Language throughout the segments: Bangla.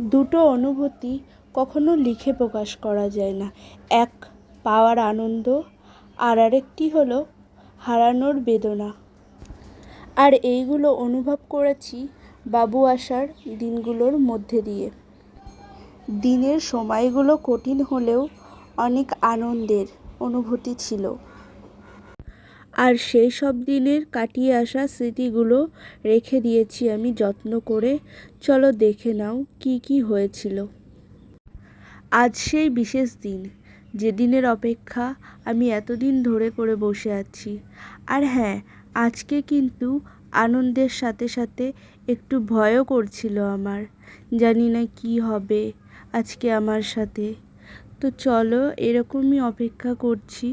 দুটো অনুভূতি কখনো লিখে প্রকাশ করা যায় না। এক, পাওয়ার আনন্দ আর আরেকটি হলো হারানোর বেদনা। আর এইগুলো অনুভব করেছি বাবু আসার দিনগুলোর মধ্যে দিয়ে। দিনের সময়গুলো কঠিন হলেও অনেক আনন্দের অনুভূতি ছিল। আর সেই সব দিনের কাটিয়ে আসা স্মৃতিগুলো রেখে দিয়েছি আমি যত্ন করে। চলো দেখে নাও কি কি হয়েছিল। আজ সেই বিশেষ দিন যে দিনের অপেক্ষা আমি এতদিন ধরে করে বসে আছি। আর হ্যাঁ আজকে কিন্তু আনন্দের সাথে সাথে একটু ভয়ও করছিল আমার। জানি না কি হবে আজকে আমার সাথে। তো চলো এরকমই অপেক্ষা করছি।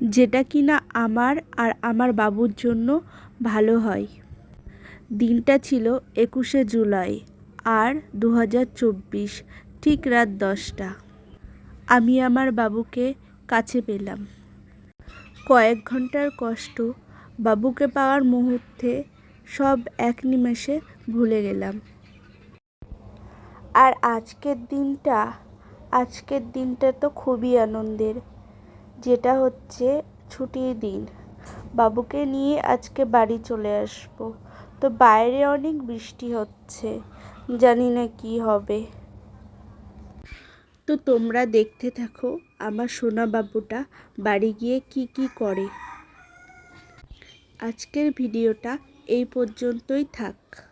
যেটা কিনা আমার আর আমার বাবুর জন্য ভালো হয়। দিনটা ছিল একুশে জুলাই আর দু হাজার চব্বিশ, ঠিক রাত দশটা। আমি আমার বাবুকে কাছে পেলাম। কয়েক ঘণ্টার কষ্ট বাবুকে পাওয়ার মুহূর্তে সব এক নিমেষে ভুলে গেলাম। আর আজকের দিনটা আজকের দিনটা তো খুবই আনন্দের। যেটা হচ্ছে ছুটির দিন। বাবুকে নিয়ে আজকে বাড়ি চলে আসব। তো বাইরে অনেক বৃষ্টি হচ্ছে, জানি না কি হবে। তো তোমরা দেখতে থাকো আমার সোনা বাবুটা বাড়ি গিয়ে কি কি করে। আজকের ভিডিওটা এই পর্যন্তই থাক।